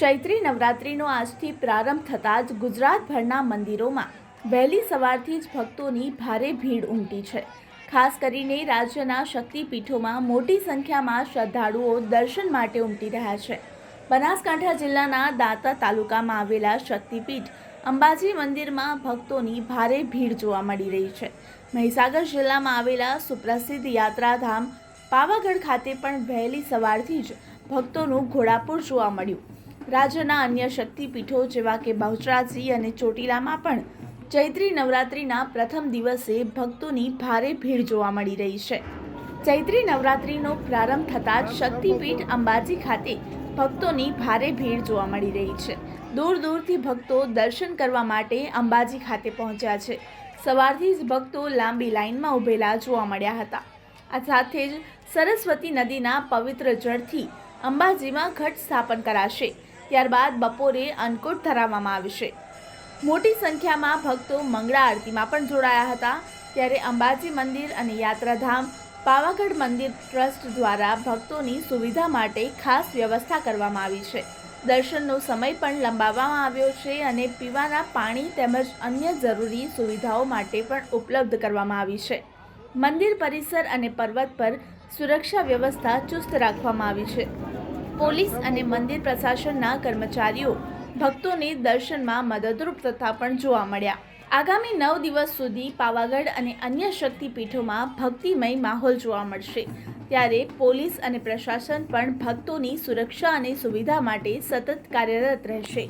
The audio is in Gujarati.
ચૈત્રી નવરાત્રિનો આજથી પ્રારંભ થતાં જ ગુજરાતભરના મંદિરોમાં વહેલી સવારથી જ ભક્તોની ભારે ભીડ ઉમટી છે. ખાસ કરીને રાજ્યના શક્તિપીઠોમાં મોટી સંખ્યામાં શ્રદ્ધાળુઓ દર્શન માટે ઉમટી રહ્યા છે. બનાસકાંઠા જિલ્લાના દાંતા તાલુકામાં આવેલા શક્તિપીઠ અંબાજી મંદિરમાં ભક્તોની ભારે ભીડ જોવા મળી રહી છે. મહીસાગર જિલ્લામાં આવેલા સુપ્રસિદ્ધ યાત્રાધામ પાવાગઢ ખાતે પણ વહેલી સવારથી જ ભક્તોનું ઘોડાપુર જોવા મળ્યું. રાજ્યના અન્ય શક્તિપીઠો જેવા કે બહુચરાજી અને ચોટીલામાં પણ ચૈત્રી નવરાત્રિના પ્રથમ દિવસે ભક્તોની ભારે ભીડ જોવા મળી રહી છે. ચૈત્રી નવરાત્રિનો પ્રારંભ થતાં જ શક્તિપીઠ અંબાજી ખાતે ભક્તોની ભારે ભીડ જોવા મળી રહી છે. દૂર દૂરથી ભક્તો દર્શન કરવા માટે અંબાજી ખાતે પહોંચ્યા છે. સવારથી જ ભક્તો લાંબી લાઇનમાં ઊભેલા જોવા મળ્યા હતા. આ સાથે જ સરસ્વતી નદીના પવિત્ર જળથી અંબાજીમાં ઘટ સ્થાપન કરાશે. ત્યારબાદ બપોરે અન્નકૂટ ધરાવવામાં આવશે મોટી સંખ્યામાં ભક્તો મંગળા આરતીમાં પણ જોડાયા હતા. ત્યારે અંબાજી મંદિર અને યાત્રાધામ, પાવાગઢ મંદિર ટ્રસ્ટ દ્વારા ભક્તોની સુવિધા માટે ખાસ વ્યવસ્થા કરવામાં આવી છે. દર્શનનો સમય પણ લંબાવવામાં આવ્યો છે અને પીવાના પાણી તેમજ અન્ય જરૂરી સુવિધાઓ માટે પણ ઉપલબ્ધ કરવામાં આવી છે. મંદિર પરિસર અને પર્વત પર સુરક્ષા વ્યવસ્થા ચુસ્ત રાખવામાં આવી છે. પોલીસ અને મંદિર પ્રશાસનના કર્મચારીઓ ભક્તોને દર્શનમાં મદદરૂપ થતા પણ જોવા મળ્યા. આગામી નવ દિવસ સુધી પાવાગઢ અને અન્ય શક્તિપીઠોમાં ભક્તિમય માહોલ જોવા મળશે. ત્યારે પોલીસ અને પ્રશાસન પણ ભક્તોની સુરક્ષા અને સુવિધા માટે સતત કાર્યરત રહેશે.